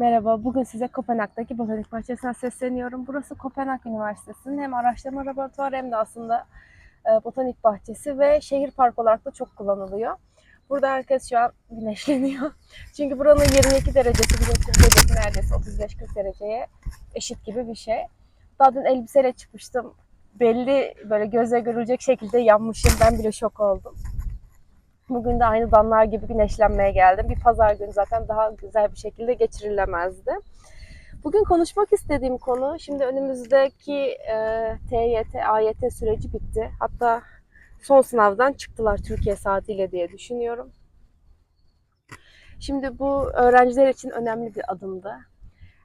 Merhaba, bugün size Kopenhag'daki Botanik Bahçesi'nden sesleniyorum. Burası Kopenhag Üniversitesi'nin hem araştırma laboratuvarı hem de aslında e, botanik bahçesi ve şehir parkı olarak da çok kullanılıyor. Burada herkes şu an güneşleniyor. Çünkü buranın 22 derecesi bizim Türkiye'deki neredeyse 35-40 dereceye eşit gibi bir şey. Daha dün elbiseyle çıkmıştım. Belli böyle göze görülecek şekilde yanmışım. Ben bile şok oldum. Bugün de aynı damlar gibi güneşlenmeye geldim. Bir pazar günü zaten daha güzel bir şekilde geçirilemezdi. Bugün konuşmak istediğim konu, şimdi önümüzdeki e, TYT, AYT süreci bitti. Hatta son sınavdan çıktılar Türkiye saatiyle diye düşünüyorum. Şimdi bu öğrenciler için önemli bir adımdı.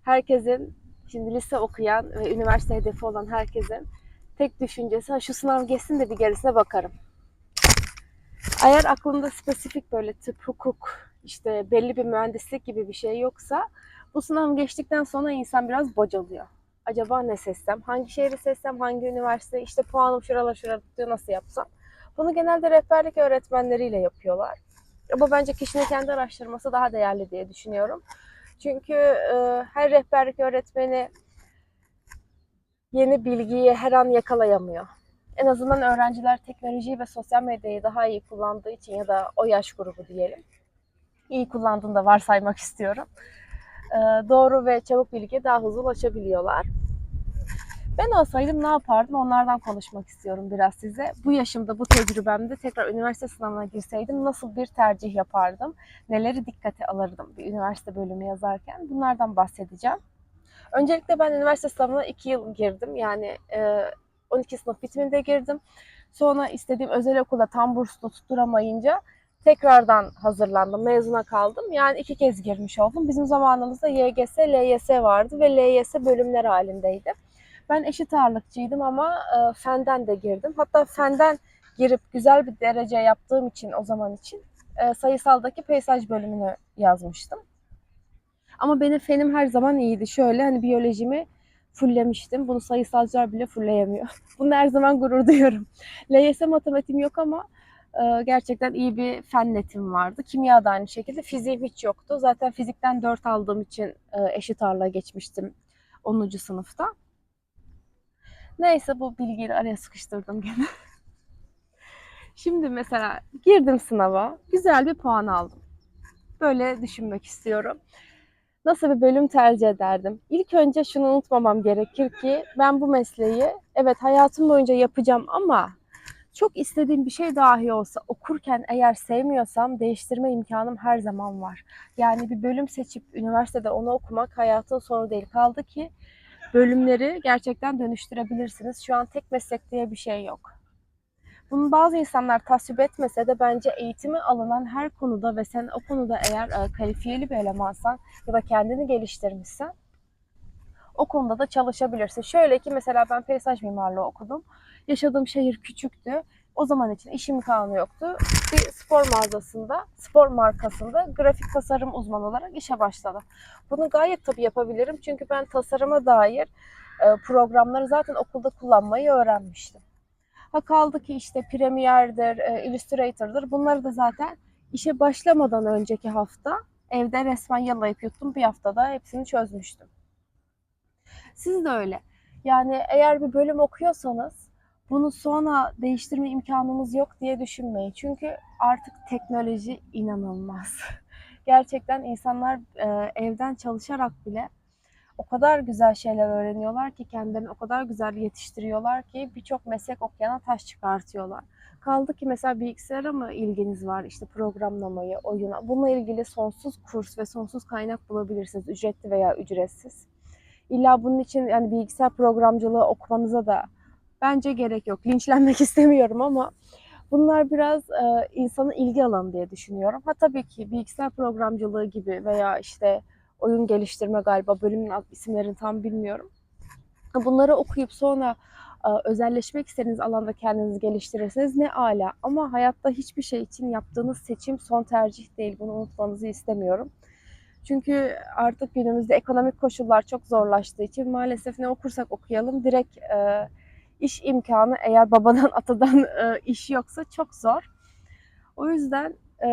Herkesin, şimdi lise okuyan ve üniversite hedefi olan herkesin tek düşüncesi "Ha, şu sınav geçsin de bir gerisine bakarım. Eğer aklında spesifik böyle tıp, hukuk, işte belli bir mühendislik gibi bir şey yoksa bu sınavı geçtikten sonra insan biraz bocalıyor. Acaba ne seçsem, hangi şehri seçsem, hangi üniversite, işte puanım şuralar şurada nasıl yapsam? Bunu genelde rehberlik öğretmenleriyle yapıyorlar. Ama bence kişinin kendi araştırması daha değerli diye düşünüyorum. Çünkü e, her rehberlik öğretmeni yeni bilgiyi her an yakalayamıyor en azından öğrenciler teknolojiyi ve sosyal medyayı daha iyi kullandığı için ya da o yaş grubu diyelim. iyi kullandığını da varsaymak istiyorum. Ee, doğru ve çabuk bilgiye daha hızlı ulaşabiliyorlar. Ben olsaydım ne yapardım onlardan konuşmak istiyorum biraz size. Bu yaşımda, bu tecrübemde tekrar üniversite sınavına girseydim nasıl bir tercih yapardım? Neleri dikkate alırdım bir üniversite bölümü yazarken? Bunlardan bahsedeceğim. Öncelikle ben üniversite sınavına 2 yıl girdim. Yani e, 12 sınıf bitiminde girdim. Sonra istediğim özel okulda tam burslu tutturamayınca tekrardan hazırlandım. Mezuna kaldım. Yani iki kez girmiş oldum. Bizim zamanımızda YGS, LYS vardı ve LYS bölümler halindeydi. Ben eşit ağırlıkçıydım ama e, fenden de girdim. Hatta fenden girip güzel bir derece yaptığım için o zaman için e, sayısaldaki peyzaj bölümünü yazmıştım. Ama benim fenim her zaman iyiydi. Şöyle hani biyolojimi fulllemiştim. Bunu sayısalcılar bile fullleyemiyor. Bunu her zaman gurur duyuyorum. LYS matematiğim yok ama e, gerçekten iyi bir fen netim vardı. Kimya da aynı şekilde. Fiziğim hiç yoktu. Zaten fizikten 4 aldığım için e, eşit ağırlığa geçmiştim 10. sınıfta. Neyse bu bilgiyi araya sıkıştırdım gene. Şimdi mesela girdim sınava. Güzel bir puan aldım. Böyle düşünmek istiyorum nasıl bir bölüm tercih ederdim? İlk önce şunu unutmamam gerekir ki ben bu mesleği evet hayatım boyunca yapacağım ama çok istediğim bir şey dahi olsa okurken eğer sevmiyorsam değiştirme imkanım her zaman var. Yani bir bölüm seçip üniversitede onu okumak hayatın sonu değil. Kaldı ki bölümleri gerçekten dönüştürebilirsiniz. Şu an tek meslek diye bir şey yok. Bunu bazı insanlar tasvip etmese de bence eğitimi alınan her konuda ve sen o konuda eğer e, kalifiyeli bir elemansan ya da kendini geliştirmişsen o konuda da çalışabilirsin. Şöyle ki mesela ben peyzaj mimarlığı okudum. Yaşadığım şehir küçüktü. O zaman için iş imkanı yoktu. Bir spor mağazasında, spor markasında grafik tasarım uzmanı olarak işe başladım. Bunu gayet tabii yapabilirim. Çünkü ben tasarıma dair e, programları zaten okulda kullanmayı öğrenmiştim. Ha kaldı ki işte Premiere'dir, e, Illustrator'dır. Bunları da zaten işe başlamadan önceki hafta evde resmen yalayıp yuttum. Bir haftada hepsini çözmüştüm. Siz de öyle. Yani eğer bir bölüm okuyorsanız bunu sonra değiştirme imkanımız yok diye düşünmeyin. Çünkü artık teknoloji inanılmaz. Gerçekten insanlar e, evden çalışarak bile o kadar güzel şeyler öğreniyorlar ki kendilerini o kadar güzel yetiştiriyorlar ki birçok meslek okuyana taş çıkartıyorlar. Kaldı ki mesela bilgisayara mı ilginiz var işte programlamayı, oyuna. Bununla ilgili sonsuz kurs ve sonsuz kaynak bulabilirsiniz ücretli veya ücretsiz. İlla bunun için yani bilgisayar programcılığı okumanıza da bence gerek yok. Linçlenmek istemiyorum ama bunlar biraz e, insanın ilgi alanı diye düşünüyorum. Ha tabii ki bilgisayar programcılığı gibi veya işte oyun geliştirme galiba bölümün isimlerini tam bilmiyorum. Bunları okuyup sonra e, özelleşmek istediğiniz alanda kendinizi geliştirirseniz ne ala. Ama hayatta hiçbir şey için yaptığınız seçim son tercih değil. Bunu unutmanızı istemiyorum. Çünkü artık günümüzde ekonomik koşullar çok zorlaştığı için maalesef ne okursak okuyalım direkt e, iş imkanı eğer babadan atadan e, iş yoksa çok zor. O yüzden e,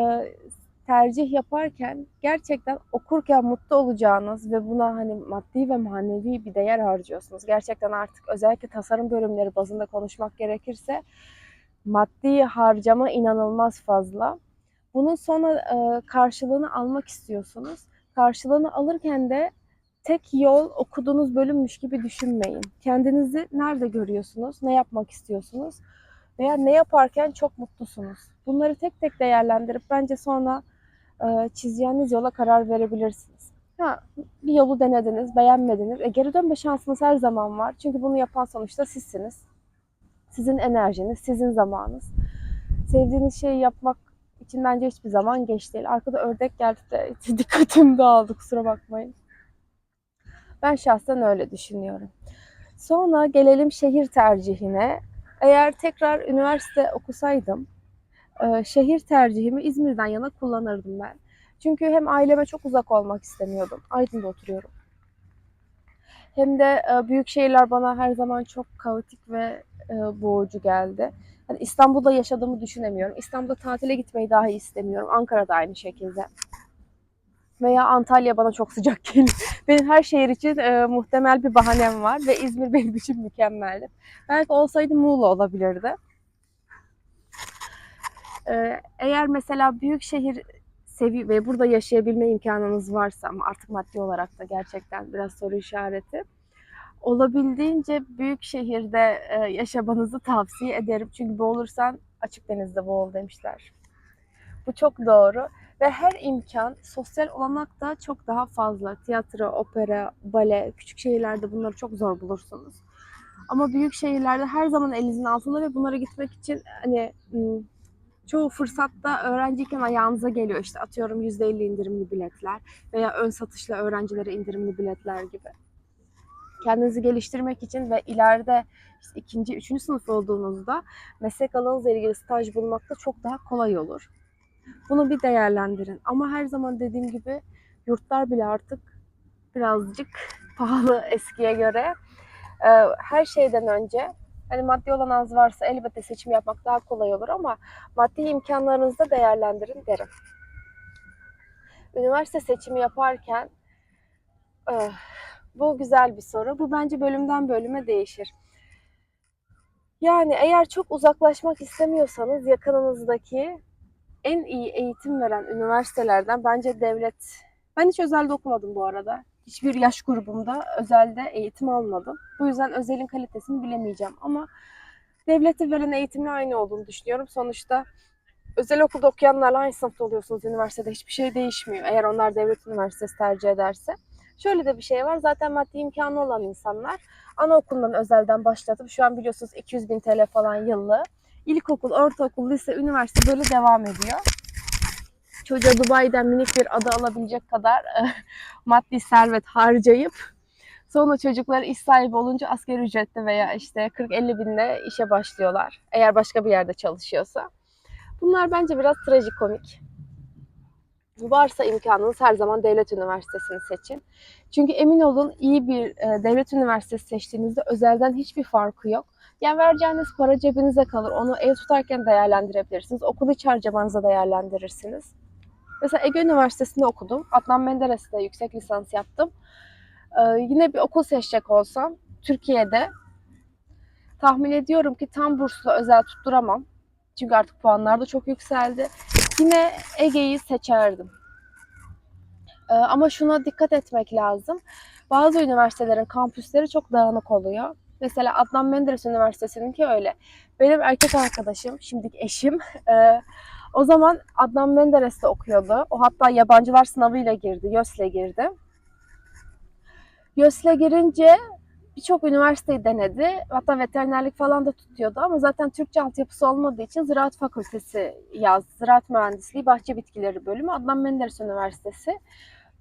tercih yaparken gerçekten okurken mutlu olacağınız ve buna hani maddi ve manevi bir değer harcıyorsunuz. Gerçekten artık özellikle tasarım bölümleri bazında konuşmak gerekirse maddi harcama inanılmaz fazla. Bunun sonra e, karşılığını almak istiyorsunuz. Karşılığını alırken de tek yol okuduğunuz bölümmüş gibi düşünmeyin. Kendinizi nerede görüyorsunuz? Ne yapmak istiyorsunuz? Veya ne yaparken çok mutlusunuz? Bunları tek tek değerlendirip bence sonra e, çizeceğiniz yola karar verebilirsiniz. Ha, bir yolu denediniz, beğenmediniz. E, geri dönme şansınız her zaman var. Çünkü bunu yapan sonuçta sizsiniz. Sizin enerjiniz, sizin zamanınız. Sevdiğiniz şeyi yapmak için bence hiçbir zaman geç değil. Arkada ördek geldi de dikkatim dağıldı kusura bakmayın. Ben şahsen öyle düşünüyorum. Sonra gelelim şehir tercihine. Eğer tekrar üniversite okusaydım, e, şehir tercihimi İzmir'den yana kullanırdım ben. Çünkü hem aileme çok uzak olmak istemiyordum. Aydın'da oturuyorum. Hem de e, büyük şehirler bana her zaman çok kaotik ve e, boğucu geldi. Hani İstanbul'da yaşadığımı düşünemiyorum. İstanbul'da tatile gitmeyi dahi istemiyorum. Ankara'da aynı şekilde. Veya Antalya bana çok sıcak geliyor. Benim her şehir için e, muhtemel bir bahanem var ve İzmir benim için mükemmeldi. Belki olsaydı Muğla olabilirdi. E, eğer mesela büyük şehir sevi ve burada yaşayabilme imkanınız varsa ama artık maddi olarak da gerçekten biraz soru işareti. Olabildiğince büyük şehirde e, yaşamanızı tavsiye ederim. Çünkü boğulursan açık denizde boğul demişler. Bu çok doğru ve her imkan sosyal olanak da çok daha fazla. Tiyatro, opera, bale, küçük şehirlerde bunları çok zor bulursunuz. Ama büyük şehirlerde her zaman elinizin altında ve bunlara gitmek için hani çoğu fırsatta öğrenciyken ayağınıza geliyor. İşte atıyorum %50 indirimli biletler veya ön satışla öğrencilere indirimli biletler gibi. Kendinizi geliştirmek için ve ileride işte ikinci, üçüncü sınıf olduğunuzda meslek alanınızla ilgili staj bulmakta çok daha kolay olur. Bunu bir değerlendirin. Ama her zaman dediğim gibi yurtlar bile artık birazcık pahalı eskiye göre. Ee, her şeyden önce hani maddi olanağınız varsa elbette seçim yapmak daha kolay olur ama maddi imkanlarınızı da değerlendirin derim. Üniversite seçimi yaparken eh, bu güzel bir soru. Bu bence bölümden bölüme değişir. Yani eğer çok uzaklaşmak istemiyorsanız yakınınızdaki en iyi eğitim veren üniversitelerden bence devlet. Ben hiç özelde okumadım bu arada. Hiçbir yaş grubumda özelde eğitim almadım. Bu yüzden özelin kalitesini bilemeyeceğim ama devlete veren eğitimle aynı olduğunu düşünüyorum. Sonuçta özel okulda okuyanlarla aynı sınıfta oluyorsunuz üniversitede. Hiçbir şey değişmiyor eğer onlar devlet üniversitesi tercih ederse. Şöyle de bir şey var. Zaten maddi imkanı olan insanlar anaokulundan özelden başlatıp şu an biliyorsunuz 200 bin TL falan yıllığı ilkokul, ortaokul, lise, üniversite böyle devam ediyor. Çocuğa Dubai'den minik bir ada alabilecek kadar e, maddi servet harcayıp sonra çocukları iş sahibi olunca asgari ücrette veya işte 40-50 binle işe başlıyorlar. Eğer başka bir yerde çalışıyorsa. Bunlar bence biraz trajikomik. Varsa imkanınız her zaman devlet üniversitesini seçin. Çünkü emin olun iyi bir e, devlet üniversitesi seçtiğinizde özelden hiçbir farkı yok. Yani vereceğiniz para cebinize kalır. Onu ev tutarken değerlendirebilirsiniz. Okul iç harcamanıza değerlendirirsiniz. Mesela Ege Üniversitesi'nde okudum. Adnan Menderes'te yüksek lisans yaptım. Ee, yine bir okul seçecek olsam Türkiye'de tahmin ediyorum ki tam burslu özel tutturamam. Çünkü artık puanlar da çok yükseldi. Yine Ege'yi seçerdim. Ee, ama şuna dikkat etmek lazım. Bazı üniversitelerin kampüsleri çok dağınık oluyor. Mesela Adnan Menderes Üniversitesi'ninki öyle. Benim erkek arkadaşım, şimdiki eşim, e, o zaman Adnan Menderes'te okuyordu. O hatta yabancılar sınavıyla girdi, YÖS'le girdi. YÖS'le girince birçok üniversiteyi denedi. Hatta veterinerlik falan da tutuyordu ama zaten Türkçe altyapısı olmadığı için Ziraat Fakültesi yazdı. Ziraat Mühendisliği, Bahçe Bitkileri bölümü Adnan Menderes Üniversitesi.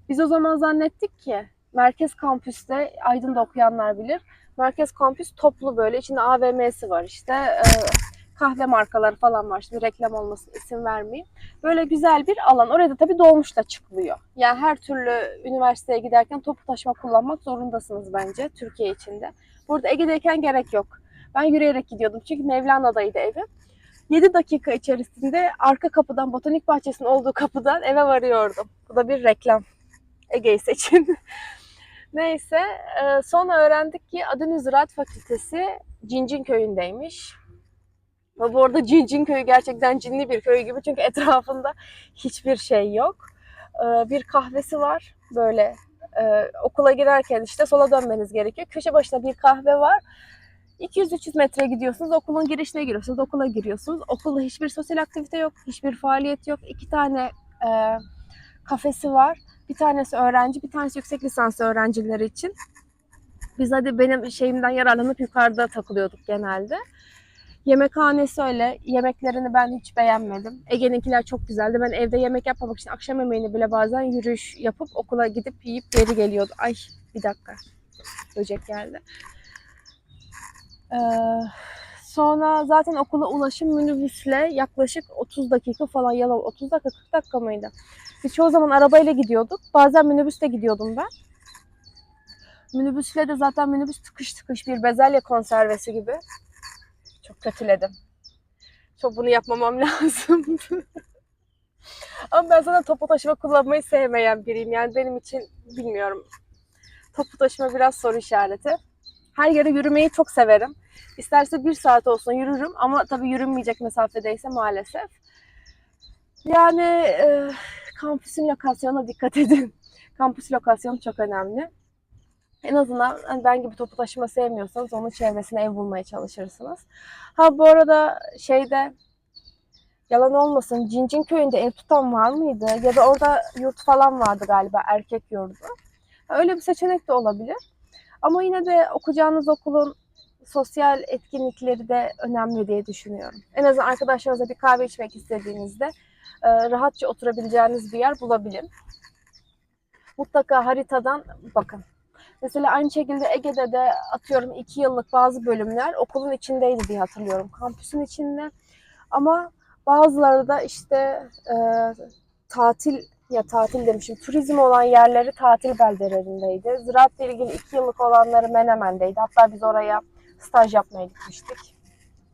Biz o zaman zannettik ki merkez kampüste Aydın'da okuyanlar bilir. Merkez kampüs toplu böyle içinde AVM'si var işte e, kahve markaları falan var. Şimdi reklam olmasın isim vermeyeyim. Böyle güzel bir alan. Oraya da tabii dolmuşla çıkılıyor. Yani her türlü üniversiteye giderken toplu taşıma kullanmak zorundasınız bence Türkiye içinde. Burada Ege'deyken gerek yok. Ben yürüyerek gidiyordum çünkü Mevlana'daydı evim. 7 dakika içerisinde arka kapıdan, botanik bahçesinin olduğu kapıdan eve varıyordum. Bu da bir reklam. Ege'yi seçin. Neyse, e, sonra öğrendik ki Adını Ziraat Fakültesi Cincin köyündeymiş. Ve bu arada Cincin köyü gerçekten cinli bir köy gibi çünkü etrafında hiçbir şey yok. E, Bir kahvesi var böyle e, okula girerken işte sola dönmeniz gerekiyor. Köşe başına bir kahve var. 200-300 metre gidiyorsunuz, okulun girişine giriyorsunuz, okula giriyorsunuz. Okulda hiçbir sosyal aktivite yok, hiçbir faaliyet yok. İki tane e, kafesi var. Bir tanesi öğrenci, bir tanesi yüksek lisans öğrencileri için. Biz hadi benim şeyimden yararlanıp yukarıda takılıyorduk genelde. Yemekhanesi öyle. Yemeklerini ben hiç beğenmedim. Ege'ninkiler çok güzeldi. Ben evde yemek yapmamak için akşam yemeğini bile bazen yürüyüş yapıp okula gidip yiyip geri geliyordum. Ay bir dakika. Böcek geldi. Ee, sonra zaten okula ulaşım minibüsle yaklaşık 30 dakika falan yalan 30 dakika 40 dakika mıydı? Biz çoğu zaman arabayla gidiyorduk. Bazen minibüsle gidiyordum ben. Minibüsle de zaten minibüs tıkış tıkış bir bezelye konservesi gibi. Çok kötüledim. Çok bunu yapmamam lazım. Ama ben zaten topu taşıma kullanmayı sevmeyen biriyim. Yani benim için bilmiyorum. Topu taşıma biraz soru işareti. Her yere yürümeyi çok severim. İsterse bir saat olsun yürürüm ama tabii yürünmeyecek mesafedeyse maalesef. Yani e, kampüsün lokasyonuna dikkat edin. Kampüs lokasyonu çok önemli. En azından hani ben gibi topu taşıma sevmiyorsanız onun çevresine ev bulmaya çalışırsınız. Ha bu arada şeyde yalan olmasın Cincin köyünde ev tutan var mıydı? Ya da orada yurt falan vardı galiba erkek yurdu. Öyle bir seçenek de olabilir. Ama yine de okuyacağınız okulun sosyal etkinlikleri de önemli diye düşünüyorum. En azından arkadaşlarınızla bir kahve içmek istediğinizde e, rahatça oturabileceğiniz bir yer bulabilin. Mutlaka haritadan bakın. Mesela aynı şekilde Ege'de de atıyorum iki yıllık bazı bölümler okulun içindeydi diye hatırlıyorum. Kampüsün içinde. Ama bazıları da işte e, tatil ya tatil demişim turizm olan yerleri tatil beldelerindeydi. Ziraatla ilgili iki yıllık olanları Menemen'deydi. Hatta biz oraya staj yapmaya gitmiştik.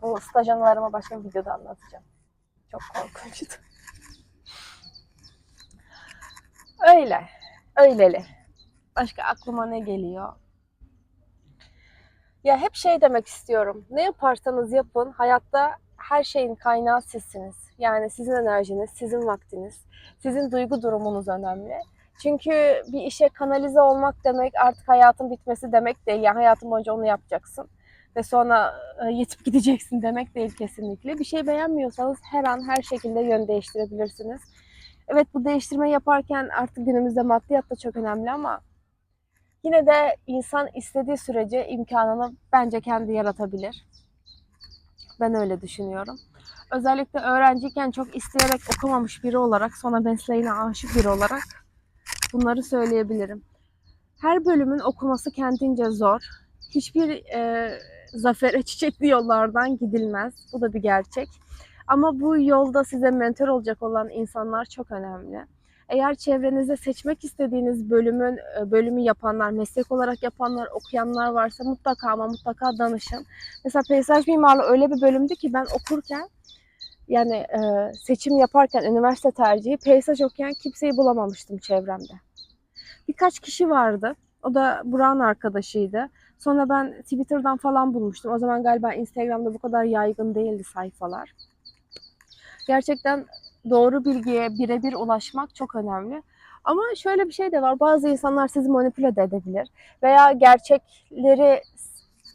Bu staj anılarımı başka bir videoda anlatacağım. Çok korkunçtu. Öyle. Öyleli. Başka aklıma ne geliyor? Ya hep şey demek istiyorum. Ne yaparsanız yapın hayatta her şeyin kaynağı sizsiniz. Yani sizin enerjiniz, sizin vaktiniz, sizin duygu durumunuz önemli. Çünkü bir işe kanalize olmak demek artık hayatın bitmesi demek değil. Yani hayatın boyunca onu yapacaksın ve sonra e, yetip gideceksin demek değil kesinlikle. Bir şey beğenmiyorsanız her an her şekilde yön değiştirebilirsiniz. Evet bu değiştirme yaparken artık günümüzde maddiyat da çok önemli ama yine de insan istediği sürece imkanını bence kendi yaratabilir. Ben öyle düşünüyorum. Özellikle öğrenciyken çok isteyerek okumamış biri olarak, sonra mesleğine aşık biri olarak bunları söyleyebilirim. Her bölümün okuması kendince zor. Hiçbir e, zafere çiçekli yollardan gidilmez. Bu da bir gerçek. Ama bu yolda size mentor olacak olan insanlar çok önemli. Eğer çevrenizde seçmek istediğiniz bölümün e, bölümü yapanlar, meslek olarak yapanlar, okuyanlar varsa mutlaka ama mutlaka danışın. Mesela peyzaj mimarlığı öyle bir bölümdü ki ben okurken yani e, seçim yaparken üniversite tercihi peyzaj okuyan kimseyi bulamamıştım çevremde. Birkaç kişi vardı. O da Burak'ın arkadaşıydı. Sonra ben Twitter'dan falan bulmuştum. O zaman galiba Instagram'da bu kadar yaygın değildi sayfalar. Gerçekten doğru bilgiye birebir ulaşmak çok önemli. Ama şöyle bir şey de var. Bazı insanlar sizi manipüle de edebilir veya gerçekleri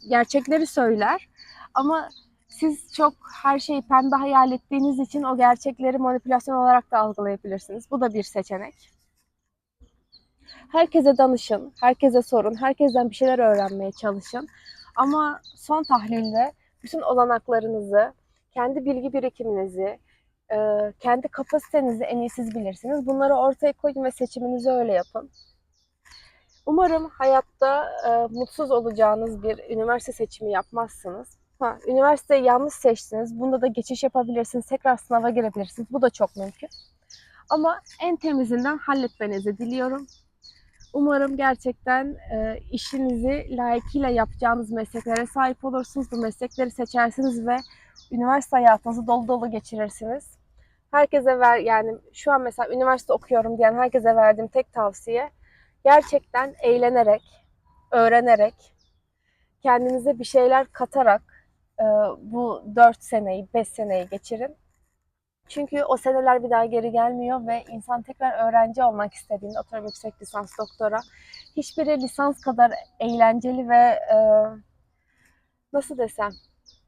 gerçekleri söyler. Ama siz çok her şeyi pembe hayal ettiğiniz için o gerçekleri manipülasyon olarak da algılayabilirsiniz. Bu da bir seçenek. Herkese danışın, herkese sorun, herkesten bir şeyler öğrenmeye çalışın. Ama son tahlilde bütün olanaklarınızı, kendi bilgi birikiminizi, e, kendi kapasitenizi en iyi siz bilirsiniz. Bunları ortaya koyun ve seçiminizi öyle yapın. Umarım hayatta e, mutsuz olacağınız bir üniversite seçimi yapmazsınız. Ha, üniversiteyi yanlış seçtiniz. Bunda da geçiş yapabilirsiniz. Tekrar sınava girebilirsiniz. Bu da çok mümkün. Ama en temizinden halletmenizi diliyorum. Umarım gerçekten e, işinizi layıkıyla yapacağınız mesleklere sahip olursunuz. Bu meslekleri seçersiniz ve üniversite hayatınızı dolu dolu geçirirsiniz. Herkese ver yani şu an mesela üniversite okuyorum diyen herkese verdiğim tek tavsiye gerçekten eğlenerek, öğrenerek, kendinize bir şeyler katarak e, bu 4 seneyi, 5 seneyi geçirin. Çünkü o seneler bir daha geri gelmiyor ve insan tekrar öğrenci olmak istediğinde atıyorum yüksek lisans, doktora hiçbiri lisans kadar eğlenceli ve e, nasıl desem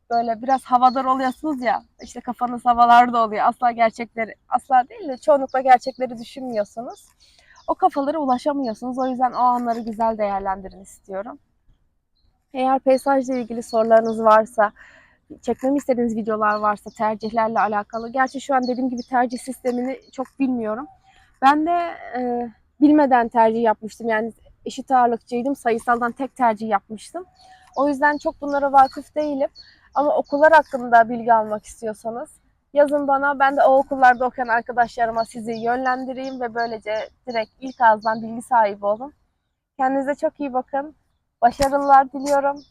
böyle biraz havadar oluyorsunuz ya işte kafanız havalarda oluyor. Asla gerçekleri asla değil de çoğunlukla gerçekleri düşünmüyorsunuz. O kafalara ulaşamıyorsunuz. O yüzden o anları güzel değerlendirin istiyorum. Eğer peyzajla ilgili sorularınız varsa, çekmemi istediğiniz videolar varsa tercihlerle alakalı. Gerçi şu an dediğim gibi tercih sistemini çok bilmiyorum. Ben de e, bilmeden tercih yapmıştım. Yani eşit ağırlıkçıydım. Sayısaldan tek tercih yapmıştım. O yüzden çok bunlara vakıf değilim. Ama okullar hakkında bilgi almak istiyorsanız yazın bana. Ben de o okullarda okuyan arkadaşlarıma sizi yönlendireyim ve böylece direkt ilk ağızdan bilgi sahibi olun. Kendinize çok iyi bakın. Başarılar diliyorum.